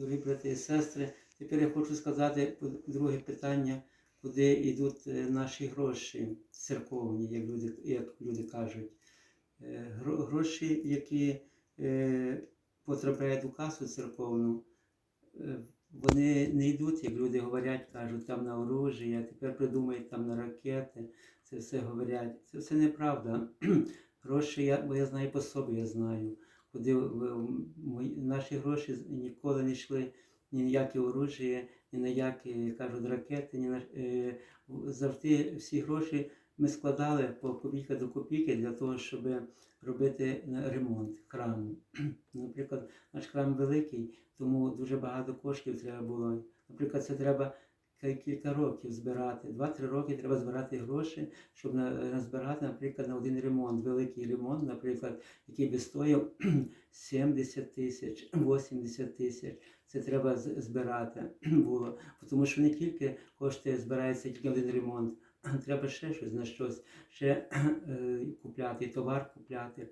Дорогі брати і сестри, тепер я хочу сказати друге питання, куди йдуть е, наші гроші церковні, як люди, як люди кажуть. Е, Гроші, які е, потрапляють у касу церковну, вони не йдуть, як люди говорять, кажуть, там на оружие, тепер придумають там на ракети. Це все говорять. Це все неправда. Гроші, я, бо я знаю по собі, я знаю, куди наші гроші ніколи не йшли ні на яке оружие, ні на які, як кажуть, ракети, ні на е, завжди всі гроші ми складали по копійка до копійки для того, щоб робити ремонт храму. Наприклад, наш храм великий, тому дуже багато коштів треба було. Наприклад, це треба кілька років збирати. Два-три роки треба збирати гроші, щоб на- назбирати, наприклад, на один ремонт, великий ремонт, наприклад, який би стояв 70 тисяч, 80 тисяч. Це треба збирати було. Тому що не тільки коштує, збирається тільки один ремонт. Треба ще щось на щось, ще е, купляти, товар купляти.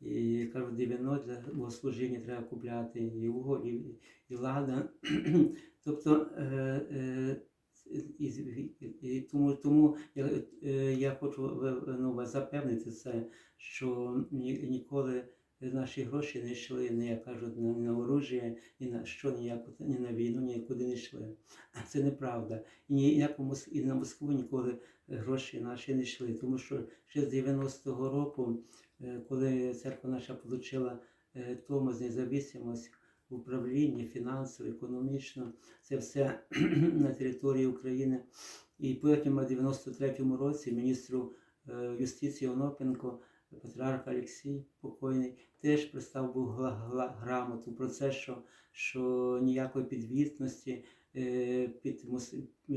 І кажуть, дивіно для богослужіння треба купляти, і уголь, і, і лада. Тобто, е, е, і, тому, тому я, е, я хочу ну, вас запевнити це, що ні, ніколи наші гроші не йшли, не як кажуть, на, на оружие, ні на що, ніяку, ні на війну, нікуди не йшли. Це неправда. І ніякому і на Москву ніколи гроші наші не йшли. Тому що ще з 90-го року, коли церква наша отримала Томос независимость в управлінні фінансово, економічно, це все на території України. І потім у 93-му році міністру е, юстиції Онопенко, патріарх Олексій покойний, теж пристав був грамоту про це, що, що ніякої підвітності е, під е,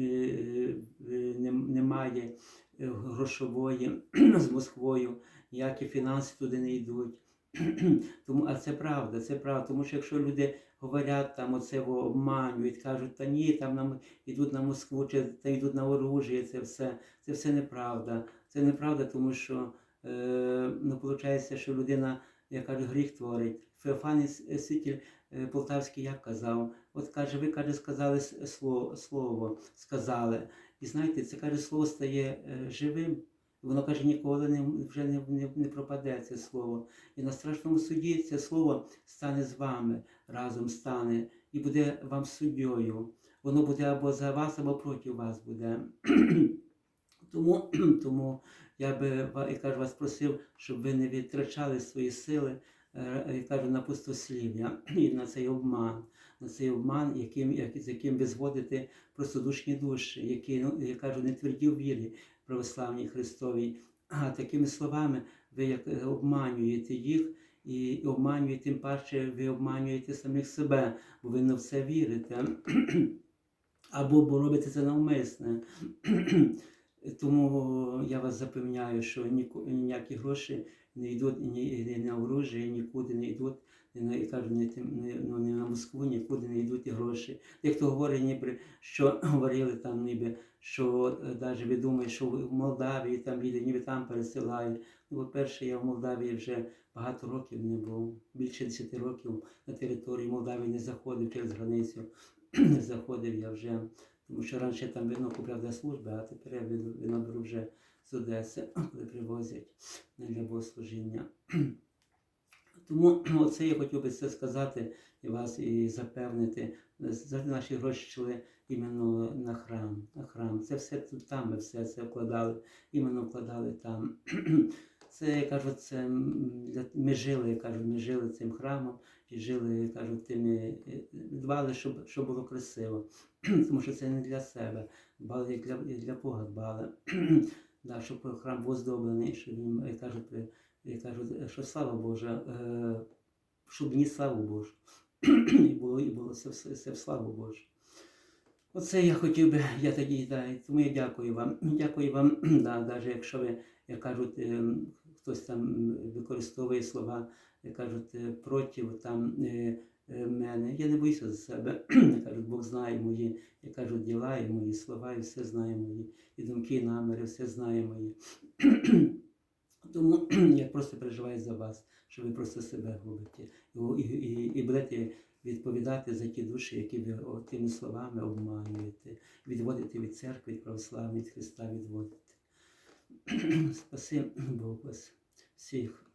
нем- немає грошової з Москвою, ніякі фінанси туди не йдуть. Тому, а це правда, це правда. Тому що якщо люди говорять там оце обманюють, кажуть, та ні, там нам йдуть на Москву, чи та йдуть на оружие, це все, це все неправда. Це неправда, тому що е, ну, виходить, що людина, я кажу, гріх творить. Феофан Ситель е, Полтавський як казав, от каже, ви каже, сказали слово, слово сказали. І знаєте, це каже, слово стає е, живим. Воно каже, ніколи не, вже не, не, не пропаде це слово. І на страшному суді це слово стане з вами, разом стане і буде вам суддєю. Воно буде або за вас, або проти вас буде. тому, тому я би я кажу, вас просив, щоб ви не витрачали свої сили, е, я кажу, на пустослів'я і на цей обман, на цей обман, яким, як, з яким ви зводите простодушні душі, які, ну, я кажу, не тверді в вірі православній Христовій. А такими словами ви як е, обманюєте їх і обманюєте, тим паче ви обманюєте самих себе, бо ви не в це вірите. Або бо робите це навмисне. Тому я вас запевняю, що ніякі гроші не йдуть ні, ні на оружие, нікуди не йдуть. Не на, я кажу, не, не, ну, не на Москву, нікуди не йдуть і гроші. Дехто говорить, ніби, що говорили там, ніби, що навіть ви думаєте, що в Молдавії там їде, ніби там пересилають. Ну, по-перше, я в Молдавії вже багато років не був. Більше 10 років на території Молдавії не заходив через границю. не заходив я вже. Тому що раніше там вино купляв для служби, а тепер я вино беру вже з Одеси, коли привозять для богослужіння. Тому оце я хотів би це сказати і вас і запевнити. Завжди наші гроші йшли іменно на храм. На храм. Це все там ми все це вкладали, іменно вкладали там. Це я кажу, це ми жили, я кажу, ми жили цим храмом і жили, я кажу, тими е, дбали, щоб, щоб було красиво. Тому що це не для себе. Дбали і для, і для Бога дбали. Да, щоб храм був здоблений, щоб він, я кажу, при- я кажу, що слава Божа, е, щоб ні славу Божу. і було, і було все, все, все в славу Божу. Оце я хотів би, я тоді, да, тому я дякую вам. Дякую вам, да, навіть якщо ви, як кажуть, ем, хтось там використовує слова, як кажуть, е, проти там е, е, мене. Я не боюся за себе. Я кажу, Бог знає мої, я кажу, діла і мої слова, і все знає мої, і думки, і наміри, все знає мої. Тому я просто переживаю за вас, що ви просто себе губите. І, і, і, будете відповідати за ті душі, які ви тими словами обманюєте, відводите від церкви, від православної, від Христа відводите. Спаси Бог вас всіх